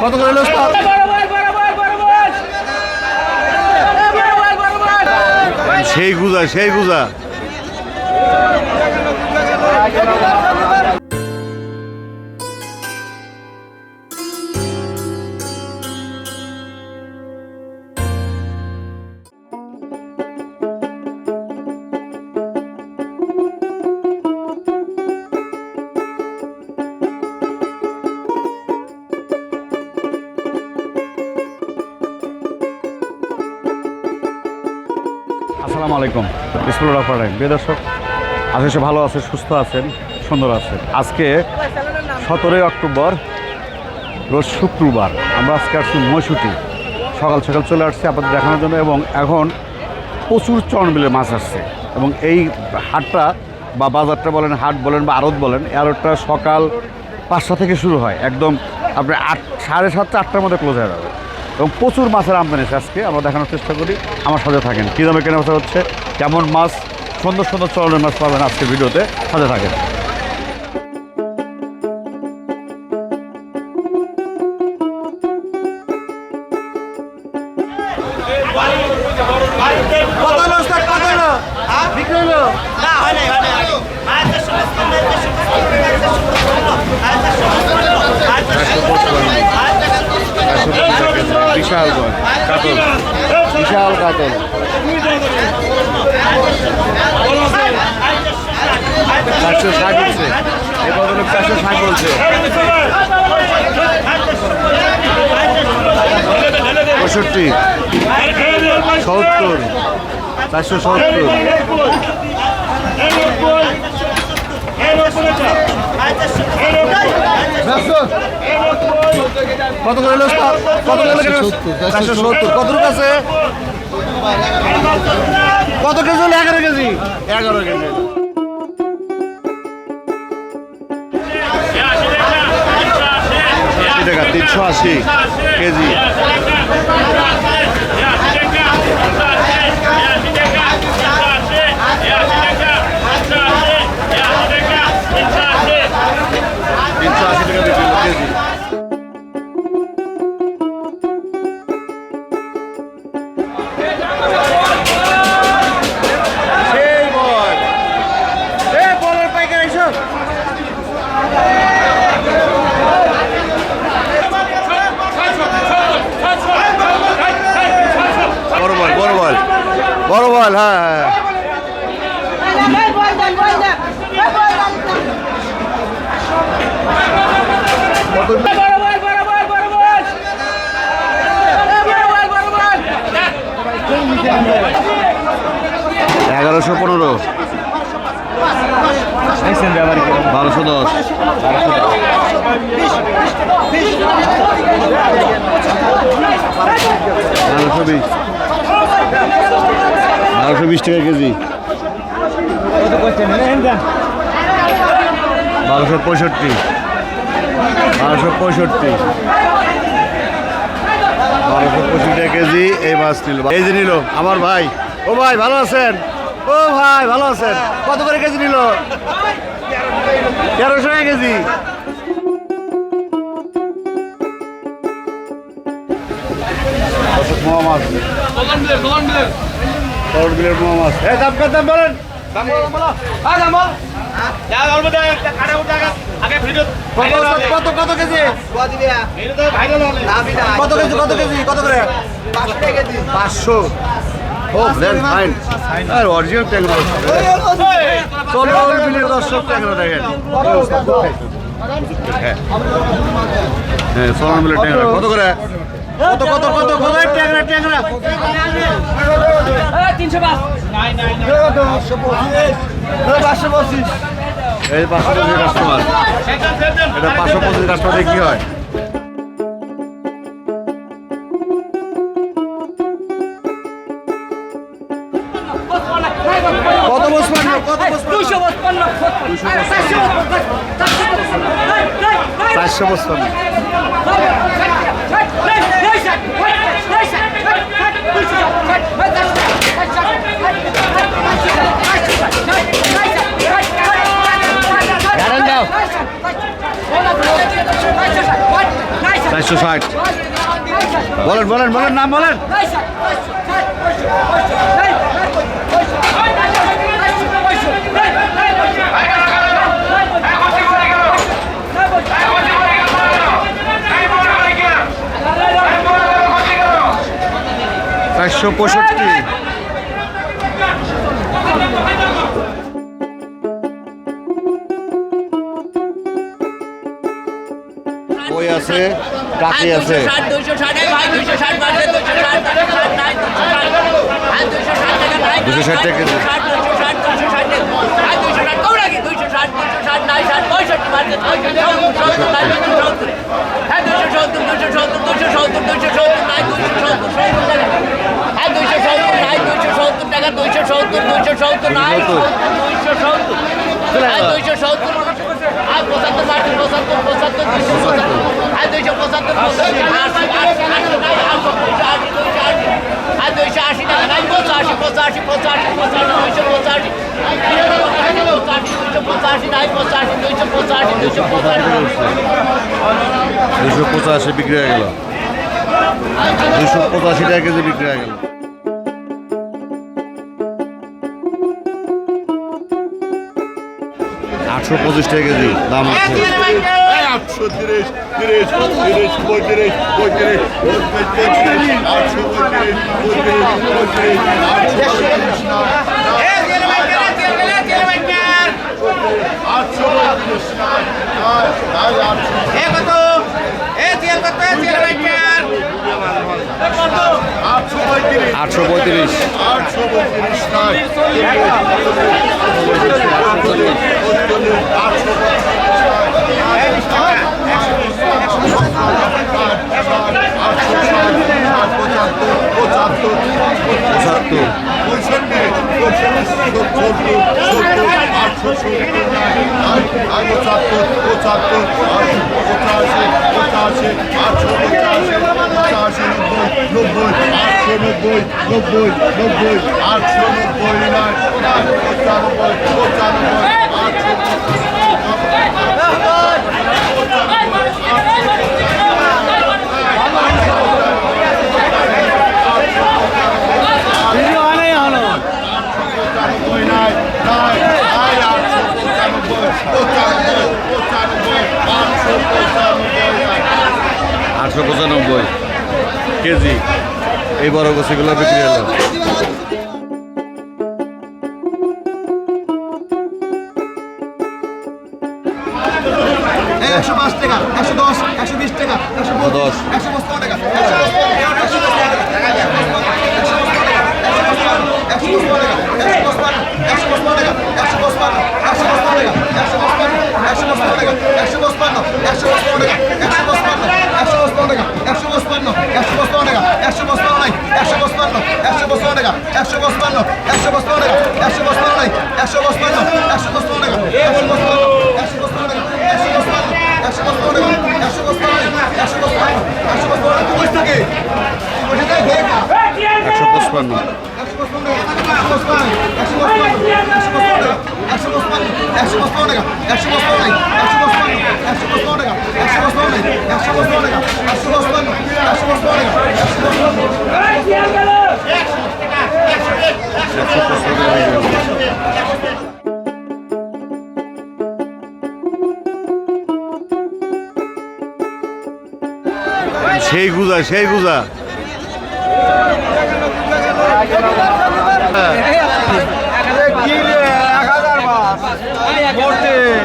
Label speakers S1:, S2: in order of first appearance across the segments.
S1: কত করে সেই গুজা সেই গুজা। রাহিম প্রিয় আশা সে ভালো আছে সুস্থ আছেন, সুন্দর আছেন। আজকে সতেরোই অক্টোবর, রোজ শুক্রবার, আমরা আজকে আসছি মৈশুটি সকাল সকাল চলে আসছি আপনাদের দেখানোর জন্য এবং এখন প্রচুর চরণবিলের মাছ আসছে। এবং এই হাটটা বা বাজারটা বলেন, হাট বলেন বা আড়ত বলেন আড়তটা সকাল পাঁচটা থেকে শুরু হয়। একদম আপনি আট, সাড়ে সাতটা, আটটার মধ্যে ক্লোজ হয়ে যাবে। এবং প্রচুর মাছের আমদানি আজকে, আমরা দেখানোর চেষ্টা করি। আমার সাথে থাকেন। কী দামে কেনা হচ্ছে? কেমন মাছ? সুন্দর সুন্দর চরণের মাছ পাবেন আজকে ভিডিওতে সাথে থাকেন? বিশাল বিশাল কাতল চারশো ষাট বলছে। এ বদলে চারশো ষাট বলছে। পঁয়ষট্টি, সত্তর, চারশো সত্তর। কত কত চারশো সত্তর। কত রূপ আছে? কত কেজি হলো? এগারো কেজি। এগারো কেজি। টাকা তিনশো আশি কেজি। বড় বল হ্যাঁ হ্যাঁ কত এগারোশো পনেরো বারোশো দশ বারোশো বিশ বারোশো বিশ টাকা কেজি। বারোশো পঁয়ষট্টি। বারোশো পঁয়ষট্টি। বারোশো টাকা কেজি, এই মাছ নিল। এই যে নিল, আমার ভাই। ও ভাই, ভালো আছেন? ও ভাই, ভালো আছেন? কত করে কেজি নিল? তেরোশো টাকা কেজি। মাছ করড বিলের মাছ। এই দাম কত দাম বলেন? কত কত কেজি? কত কেজি কত কেজি কত করে? পাঁচশো। ও ভেরি ফাইন আর অরিজিনাল ট্যাংরা চলো বিলের দর্শক ট্যাংরা দেখেন। হ্যাঁ। হ্যাঁ সোনার মিলের ট্যাংরা কত করে? কত কত কত কত? ট্যাংরা ট্যাংরা।
S2: তিনশো পাঁচ।
S1: এই পাঁচশো পঁচিশ কাস্টমার এটা পাঁচশো পঁচিশ কাস্টমারে কি হয়? কত বসবেন কত
S2: দুশো
S1: চারশো সাতশো ষাট বলেন বলেন বলেন নাম বলেন চারশো পঁয়ষট্টি ওই আছে টাকি আছে
S2: ষাট দুইশো ষাট এই দুইশো সত্তর হ্যাঁ দুইশো সত্তর নাই দুইশো সত্তর হ্যাঁ দুইশো সত্তর দুইশো দুইশো দুইশো দুইশো হ্যাঁ দুইশো আর পঁচাত্তর বাড়ছে পঁচাত্তর পঁচাত্তর দুইশো পঁচাত্তর আর দুইশো পঁচাত্তর দুইশো দুইশো আর দুইশো আশি টাকা নাই পঁচাশি পঁচাশি পঁচাশি পঁচাশি দুইশো পঁচাশি দুইশো পঁচাশি নাই পঁচাশি দুইশো পঁচাশি দুইশো পঁচাশি
S1: দুশো পঁচাশি বিক্রি হয়ে গেল দুশো পঁচাশি টাকা কেজি বিক্রি হয়ে গেল আটশো পঁচিশ টাকা কেজি দাম আছে
S3: আটশো তিরিশ তিরিশ তিরিশ পঁয়ত্রিশ পঁয়ত্রিশ পঁয়ত্রিশ আটশো পঁয়ত্রিশ পঁয়ত্রিশ পঁয়ত্রিশ আটশো পঁয়ত্রিশ আটশো পঁয়ত্রিশ
S1: আটশো পঁয়ত্রিশ
S3: আটশো পঁয়ত্রিশ আটশো পঁচাত্তর
S1: পঁচাত্তর
S3: পঁয়ষট্টি সত্তর সত্তর আটশো সত্তর পঁচাত্তর পঁচাত্তর পঁচাশি পঁচাশি আটশো পঁচাশি পঁচাশি নব্বই নব্বই আটশো নব্বই নব্বই নব্বই আটশো নব্বই নয় পঁচানব্বই পঁচানব্বই আটশো পঁচানব্বই নয় নয় নয় আটশো পঁচানব্বই পঁচানব্বই পঁচানব্বই আটশো পঁচানব্বই
S1: আটশো পঁচানব্বই কেজি এই বড় গোছিগুলো বিক্রি হলো
S4: একশো পাঁচ টাকা একশো দশ টাকা পঁচপান্ন টাকা একশো পঁচপান্ন একশো পঁচপান্ন টাকা একশো পঁচপান্ন নাই একশো পঁচপান্ন একশো পঁচপান্ন টাকা একশো পঁচপান্ন একশো পঁচপান্ন একশো পঁচপান্ন একশো পঁচপান্ন টাকা একশো পঁচপান্ন একশো পঁচপান্ন একশো পঁচপান্ন তুই বসে থাকে
S1: একশো পঁচপান্ন একশো পঁচপান্ন হয়ে গেল। সেই গুজা সেই গুজা।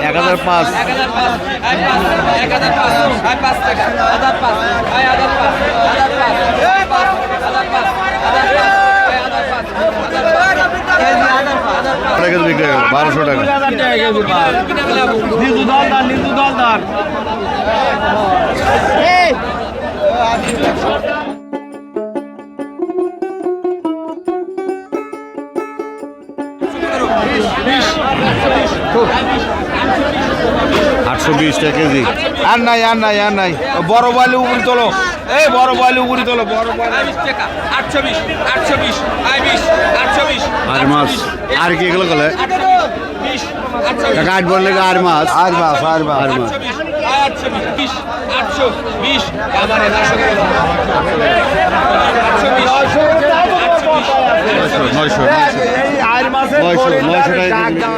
S1: এক হাজার পাঁচ। টাকা। বিক্রি হয়ে গেল বারোশো আটশো বিশ টাকা কেজি।
S5: আর নাই আর নাই আর নাই। বড় বালি উপরে তোলো। এই বড় বালি উপরে তোলো বড়
S1: আর মাছ আর কি এগুলো গেলে আট বললে আর মাছ
S5: আর মাছ আর মাছ
S1: আর মাছ
S6: বিশ আয় আটশো আটশো বিশ আটশো বিশ আটশো বিশ।
S1: নয়শো নয়শো। নয়শো নয়শো টাকা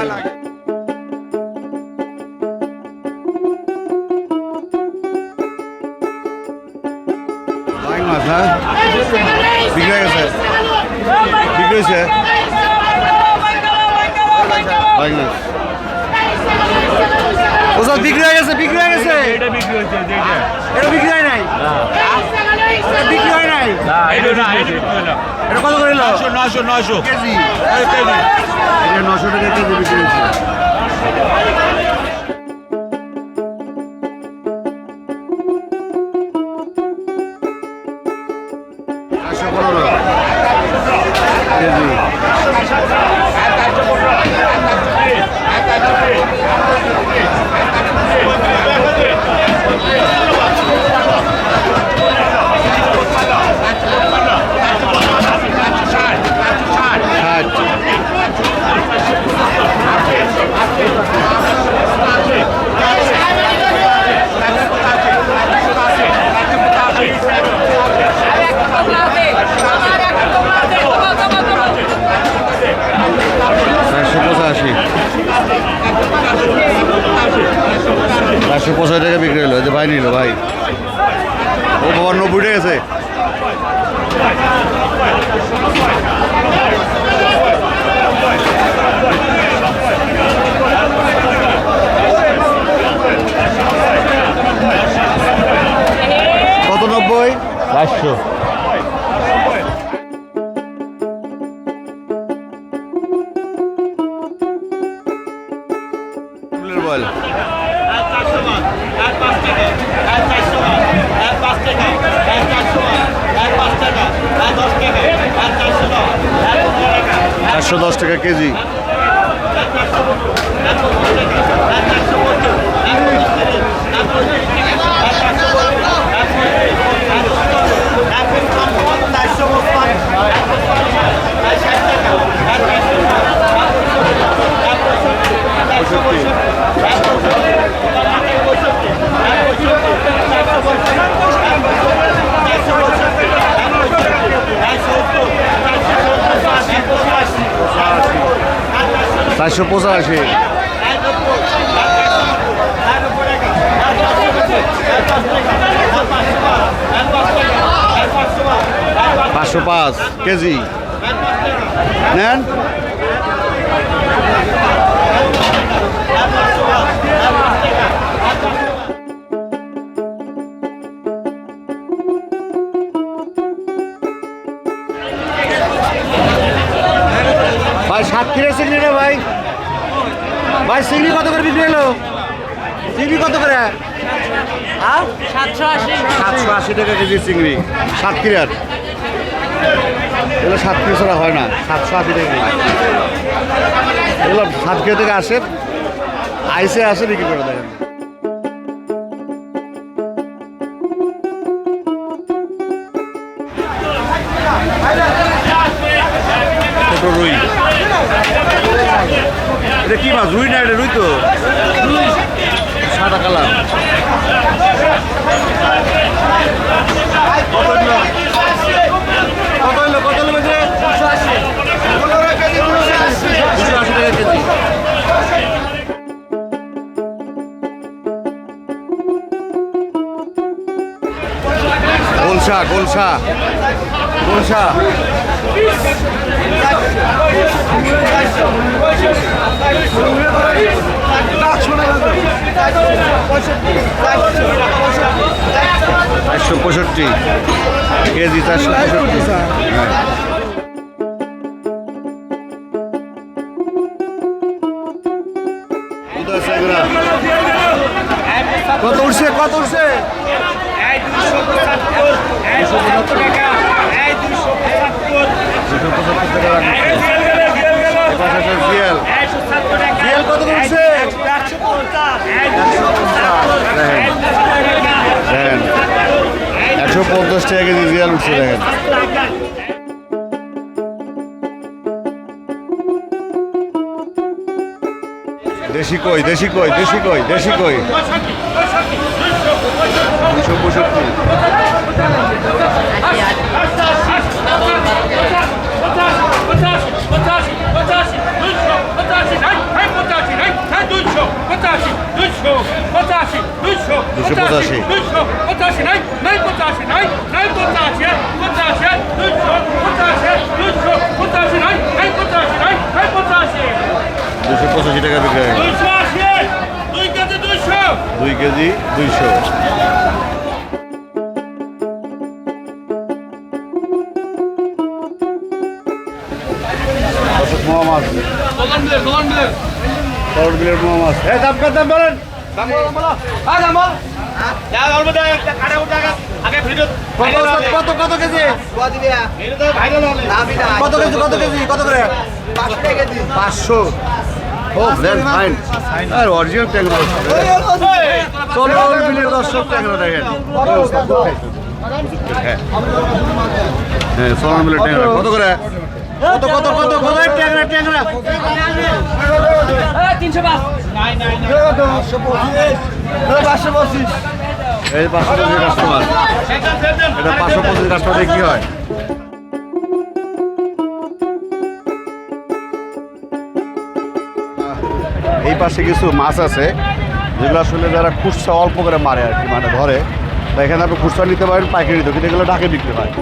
S1: হ্যাঁ? বিক্রি হয়ে গেছে। বিক্রি হয়েছে। বিক্রি হয়ে গেছে বিক্রি হয়ে গেছে। এটা বিক্রি হয়েছে এটা বিক্রি হয় নাই? এটা বিক্রি হয় নাই? এটা কত করে এলো?
S5: নশো নশো
S1: কেজি। নশো টাকা কেজি বিক্রি হয়েছে। চারশো বল চারশো দশ টাকা কেজি চারশো পঁচাশি। পাঁচশো পাঁচ কেজি। নেন। ভাই সাতক্ষীরা চিংড়ি রে ভাই। ভাই চিংড়ি কত করে বিক্রি হলো? চিংড়ি কত করে? সাতশো আশি। টাকা কেজি চিংড়ি সাতক্ষীরার এগুলো সাত সাতক্ষীরা ছাড়া হয় না। সাতশো আশি টাকা এগুলো সাতক্ষীরা থেকে আসে আইসে আসে বিক্রি করে দেয় ছোট রুই। এটা কি মাছ? রুই না এটা রুই তো? সাদা কালার। গোলসা গোলসা গোলসা চারশো পঁয়ষট্টি। কেজি চারশো পঁয়ষট্টি। হ্যাঁ। কত উঠছে কত উঠছে? একশো পঞ্চাশ টাকা কেজি জিয়াল উঠছে দেখেন দেশি কই দেশি কই দেশি কই দেশি কই? Du je
S2: podalži. Potači, potači, potači, potači, potači, Duško, potači, naj, naj potači, naj, naj Duško, potači, Duško, potači, Duško. Du je
S1: podalži. Potači, naj, naj potači,
S2: naj, naj potači, potači, Duško,
S1: potači, Duško, potači, Duško, naj.
S2: Du je poslije da igra. Du je šaše. 2 kg Duško. 2 kg 200.
S1: Crore বিলের মোয়া মাছ এই দাম কত দাম বলেন
S7: কত কত KG কত কেজি কত কেজি কত করে
S1: পাঁচশো অরিজিনাল ট্যাংরা দর্শক ট্যাংরা দেখেন হ্যাঁ হ্যাঁ সোনার বিলের ট্যাংরা কত করে কত কত কত কত? এই ট্যাংরা ট্যাংরা।
S7: পাঁচশো পঁচিশ।
S1: এই পাঁচশো পঁচিশ। কাস্টমার এটা পাঁচশো পঁচিশ কাস্টমারে কি হয়? এই পাশে কিছু মাছ আছে যেগুলো আসলে যারা খুচরা অল্প করে মারে আর কি মানে ধরে। এখানে আপনি খুচরা নিতে পারেন পাইকারি নিতে কিন্তু এগুলো ঢাকে বিক্রি হয়।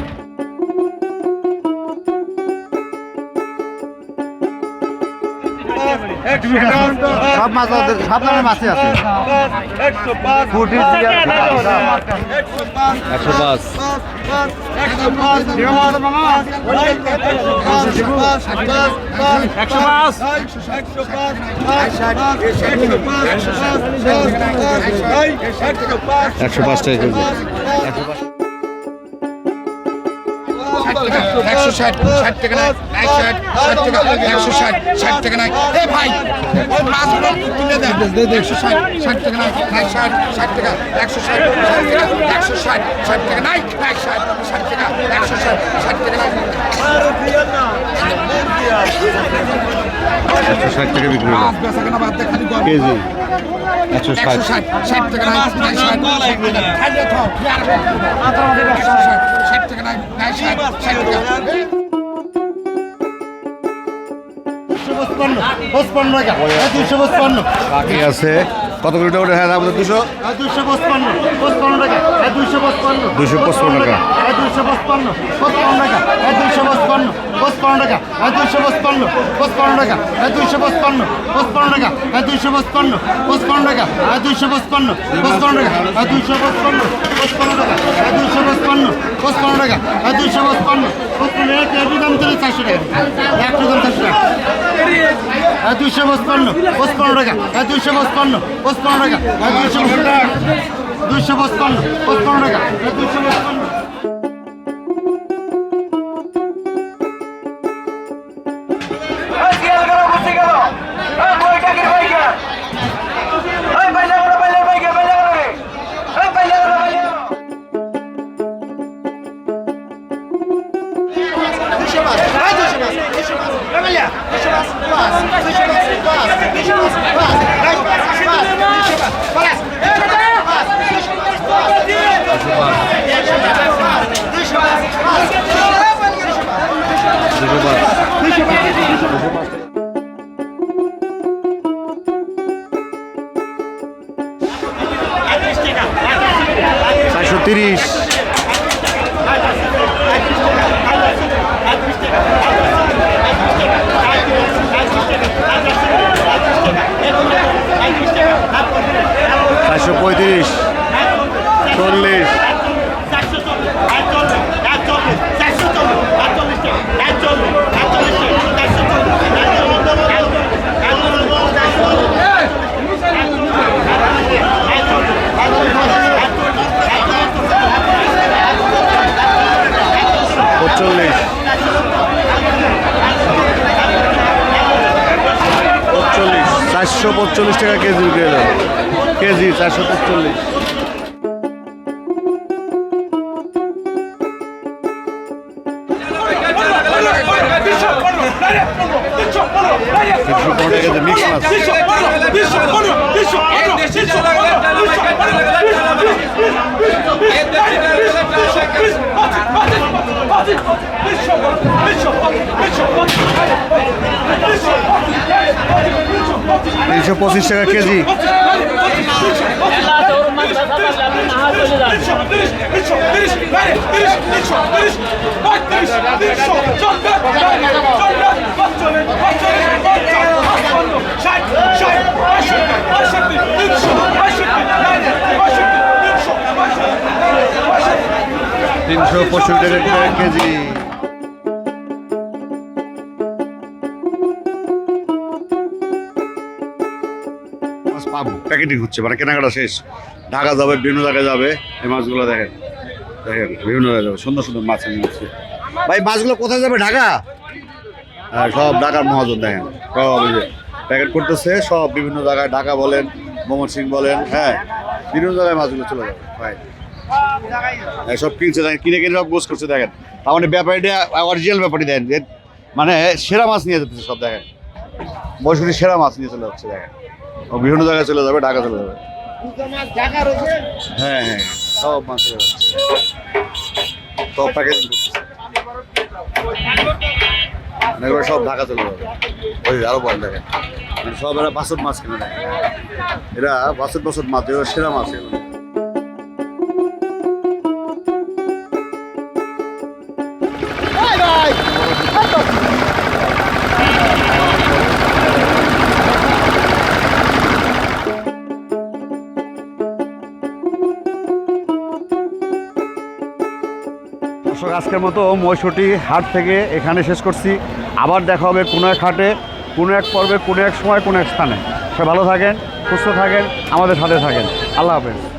S1: সব মাছ আছে, সব ধরনের মাছই আছে ফুটি একশো পাঁচ একশো পাঁচ টাকা কেজি
S8: একশো ষাট ষাট টাকা নাই নাই ষাট ষাট টাকা একশো ষাট ষাট টাকা নাই এ ভাই ওই মাছগুলো তুলে দেন একশো ষাট ষাট টাকা নাই এক ষাট ষাট টাকা একশো ষাট ষাট টাকা একশো ষাট ষাট টাকা নাই নাই ষাট ষাট টাকা একশো ষাট ষাট টাকা নাই
S1: একশো ষাট টাকা বিক্রি হলো। কেজি। একশো ষাট।
S8: ষাট টাকা ষাট টাকা।
S1: আছে। কত কোটি টাকা হ্যাঁ আমাদের দুশো
S7: দুইশো পঁচপান্ন পঁচপান্ন টাকা দুইশো পঁচপান্ন
S1: দুশো পঁচপান্ন টাকা
S7: দুইশো পঁচপান্ন পঁচপান্ন টাকা দুইশো পঁচপান্ন পঁচপান্ন টাকা দুইশো পঁচপান্ন পঁচপান্ন টাকা দুইশো পঁচপান্ন পঁচপান্ন টাকা দুইশো পঁচপান্ন পঁচপান্ন টাকা দুইশো পঁচপান্ন পঁচপান্ন টাকা দুইশো পঁচপান্ন পঁচপান্ন টাকা দুইশো পঁচপান্ন পঁচপান্ন টাকা দুইশো পঁচপান্ন পঁচপান্ন এক একটু দাম চলে চারশো টাকা একটু দাম চারশো টাকা দুইশো পঁচপান্ন পঁচপান্ন টাকা দুইশো পঁচপান্ন পঁচপান্ন টাকা। দুইশো পঁচপন্ন পঁচপন্ন টাকা। দুইশো পঁচপান্ন
S1: সাতচল্লিশ টাকা কেজি বিক্রি হলো কেজি চারশো সাতচল্লিশ Mitchell! Mitchell! Mitchell! Mitchell! Mitchell! তিনশো পঁচিশ টাকা কেজি। তিনশো পঁয়ষট্টি টাকা কেজি। পাবো। প্যাকেটিং হচ্ছে মানে কেনাকাটা শেষ। ঢাকা যাবে বিভিন্ন জায়গায় যাবে এই মাছগুলো দেখেন। দেখেন বিভিন্ন জায়গায় যাবে সুন্দর সুন্দর মাছ যাচ্ছে ভাই মাছগুলো কোথায় যাবে ঢাকা? হ্যাঁ সব ঢাকার মহাজন দেখেন। সব প্যাকেট করতেছে সব বিভিন্ন জায়গায় ঢাকা বলেন মোহাম্মদ সিং বলেন হ্যাঁ বিভিন্ন জায়গায় মাছগুলো চলে যাবে ভাই। হ্যাঁ, সব কিনছে দেখেন কিনে কিনে সব গোস করছে দেখেন। তার মানে ব্যাপারীটা অরিজিনাল ব্যাপারী দেন যে মানে সেরা মাছ নিয়ে যাচ্ছে সব দেখেন। বয়সগুলি সেরা মাছ নিয়ে চলে যাচ্ছে দেখেন। ও বিভিন্ন জায়গায় চলে যাবে, ঢাকা চলে যাবে। হ্যাঁ হ্যাঁ সব মাছ সব প্যাকেজিং এগুলো সব ঢাকা চলে যাবে। ওই আরও পরে দেখেন। মানে সব এরা বাসত মাছ কিনে দেখেন। এরা বাসত বাসত মাছ এগুলো সেরা মাছ এগুলো। আজকের মতো মৈশটি হাট থেকে এখানে শেষ করছি। আবার দেখা হবে কোনো এক হাটে, কোনো এক পর্বে, কোনো এক সময়, কোনো এক স্থানে। সে ভালো থাকেন, সুস্থ থাকেন, আমাদের সাথে থাকেন। আল্লাহ হাফেজ।